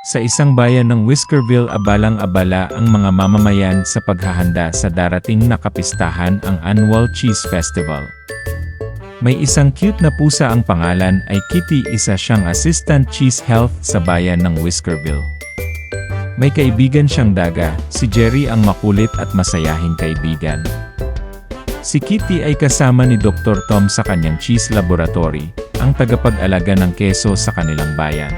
Sa isang bayan ng Whiskerville abalang-abala ang mga mamamayan sa paghahanda sa darating na kapistahan ang Annual Cheese Festival. May isang cute na pusa ang pangalan ay Kitty isa siyang Assistant Cheese Health sa bayan ng Whiskerville. May kaibigan siyang daga, si Jerry ang makulit at masayahing kaibigan. Si Kitty ay kasama ni Dr. Tom sa kanyang cheese laboratory, ang tagapag-alaga ng keso sa kanilang bayan.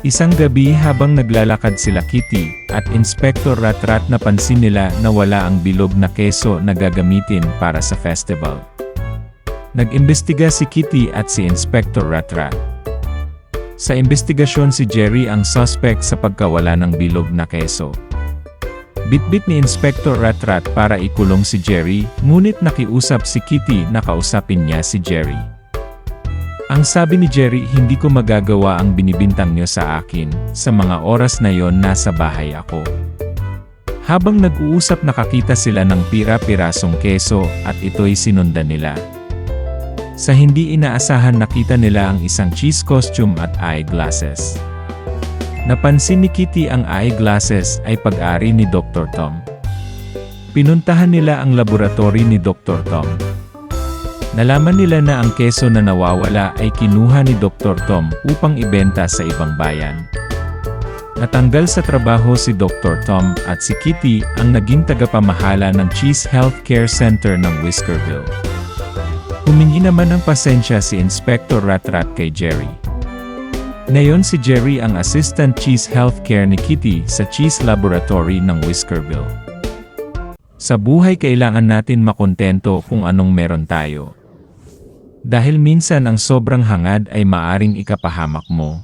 Isang gabi habang naglalakad sila Kitty at Inspector Ratrat napansin nila na wala ang bilog na keso na gagamitin para sa festival. Nag-imbestiga si Kitty at si Inspector Ratrat. Sa investigasyon si Jerry ang suspect sa pagkawala ng bilog na keso. Bitbit ni Inspector Ratrat para ikulong si Jerry, ngunit nakiusap si Kitty na kausapin niya si Jerry. Ang sabi ni Jerry, hindi ko magagawa ang binibintang niyo sa akin, sa mga oras na yon nasa bahay ako. Habang nag-uusap nakakita sila ng pira-pirasong keso at ito'y sinundan nila. Sa hindi inaasahan nakita nila ang isang cheese costume at eyeglasses. Napansin ni Kitty ang eyeglasses ay pag-ari ni Dr. Tom. Pinuntahan nila ang laboratory ni Dr. Tom. Nalaman nila na ang keso na nawawala ay kinuha ni Dr. Tom upang ibenta sa ibang bayan. Natanggal sa trabaho si Dr. Tom at si Kitty ang naging tagapamahala ng Cheese Healthcare Center ng Whiskerville. Humingi naman ng pasensya si Inspector Ratrat kay Jerry. Ngayon si Jerry ang Assistant Cheese Healthcare ni Kitty sa Cheese Laboratory ng Whiskerville. Sa buhay kailangan natin makontento kung anong meron tayo. Dahil minsan ang sobrang hangad ay maaring ikapahamak mo.